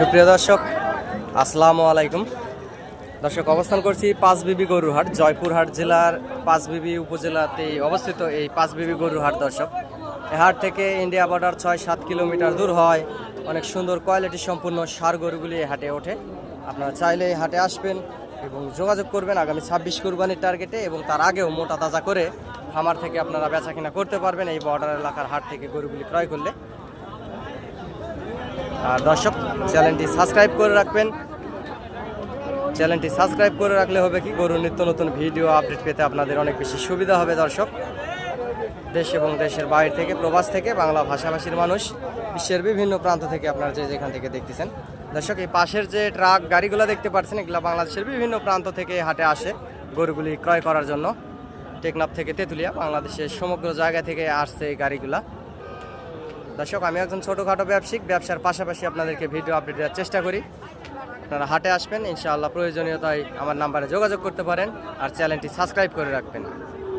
সুপ্রিয় দর্শক, আসসালামু আলাইকুম। দর্শক, অবস্থান করছি পাঁচবিবি গরুরহাট, জয়পুরহাট জেলার পাঁচবিবি উপজেলাতেই অবস্থিত এই পাঁচবিবি গরুরহাট দর্শক। এ হাট থেকে ইন্ডিয়া বর্ডার ছয় সাত কিলোমিটার দূর হয়। অনেক সুন্দর কোয়ালিটি সম্পূর্ণ সার গরুগুলি এই হাটে ওঠে। আপনারা চাইলে এই হাটে আসবেন এবং যোগাযোগ করবেন আগামী ছাব্বিশ কুরবানির টার্গেটে এবং তার আগেও মোটা তাজা করে খামার থেকে আপনারা বেচা কিনা করতে পারবেন এই বর্ডার এলাকার হাট থেকে গরুগুলি ক্রয় করলে। আর দর্শক, চ্যানেলটি সাবস্ক্রাইব করে রাখবেন। চ্যানেলটি সাবস্ক্রাইব করে রাখলে হবে কি? গরুর নিত্য নতুন ভিডিও আপডেট পেতে আপনাদের অনেক বেশি সুবিধা হবে দর্শক। দেশ এবং দেশের বাইরে থেকে, প্রবাস থেকে, বাংলা ভাষাভাষীর মানুষ, বিশ্বের বিভিন্ন প্রান্ত থেকে আপনারা যে যেখান থেকে দেখতেছেন। দর্শক, এই পাশের যে ট্রাক গাড়িগুলো দেখতে পাচ্ছেন, এগুলো বাংলাদেশের বিভিন্ন প্রান্ত থেকে হাটে আসে গরুগুলি ক্রয় করার জন্য। টেকনাফ থেকে তেঁতুলিয়া, বাংলাদেশের সমগ্র জায়গা থেকে আসছে এই গাড়িগুলা। দর্শক আমি একজন ছোটোখাটো ব্যবসায়িক, ব্যবসার পাশাপাশি আপনাদেরকে ভিডিও আপডেট দেওয়ার চেষ্টা করি। আপনারা হাটে আসবেন, ইনশাআল্লাহ প্রয়োজনীয়তায় আমার নাম্বারে যোগাযোগ করতে পারেন আর চ্যানেলটি সাবস্ক্রাইব করে রাখবেন।